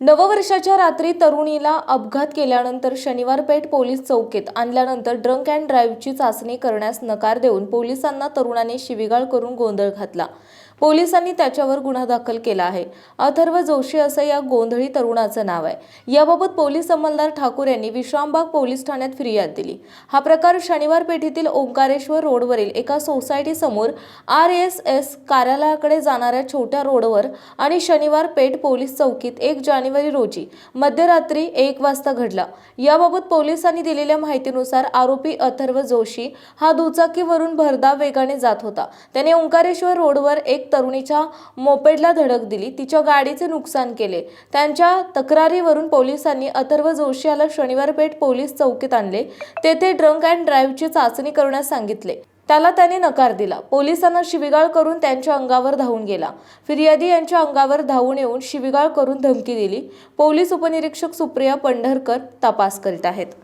नववर्षाच्या रात्री तरुणीला अपघात केल्यानंतर शनिवार पेठ पोलीस चौकीत आणल्यानंतर ड्रंक अँड ड्राईव्हची चाचणी करण्यास नकार देऊन पोलिसांना तरुणाने शिवीगाळ करून गोंधळ घातला. पोलिसांनी त्याच्यावर गुन्हा दाखल केला आहे. अथर्व जोशी असं या गोंधळी तरुणाचं नाव आहे. याबाबत पोलीस अंमलदार ठाकूर यांनी विश्रामबाग पोलीस ठाण्यात फिर्याद दिली. हा प्रकार शनिवार पेठेतील ओंकारेश्वर रोडवरील एका सोसायटीसमोर आर एस एस कार्यालयाकडे जाणाऱ्या छोट्या रोडवर आणि शनिवार पेठ पोलीस चौकीत एक जानेवारी रोजी मध्यरात्री एक वाजता घडला. याबाबत पोलिसांनी दिलेल्या माहितीनुसार आरोपी अथर्व जोशी हा दुचाकीवरून भरधाव वेगाने जात होता. त्याने ओंकारेश्वर रोडवर एक तरुणीच्या मोपेडला धडक दिली. तिच्या गाडीचे नुकसान केले. त्यांच्या तक्रारीवरून पोलिसांनी अथर्व जोशी याला शनिवार पेठ पोलीस चौकीत आणले. तेथे ड्रंक अँड ड्राईव्हची चाचणी करण्यास सांगितले. त्याला त्याने नकार दिला. पोलिसांना शिवीगाळ करून त्यांच्या अंगावर धावून गेला. फिर्यादी यांच्या अंगावर धावून येऊन शिवीगाळ करून धमकी दिली. पोलीस उपनिरीक्षक सुप्रिया पंढरकर तपास करीत आहेत.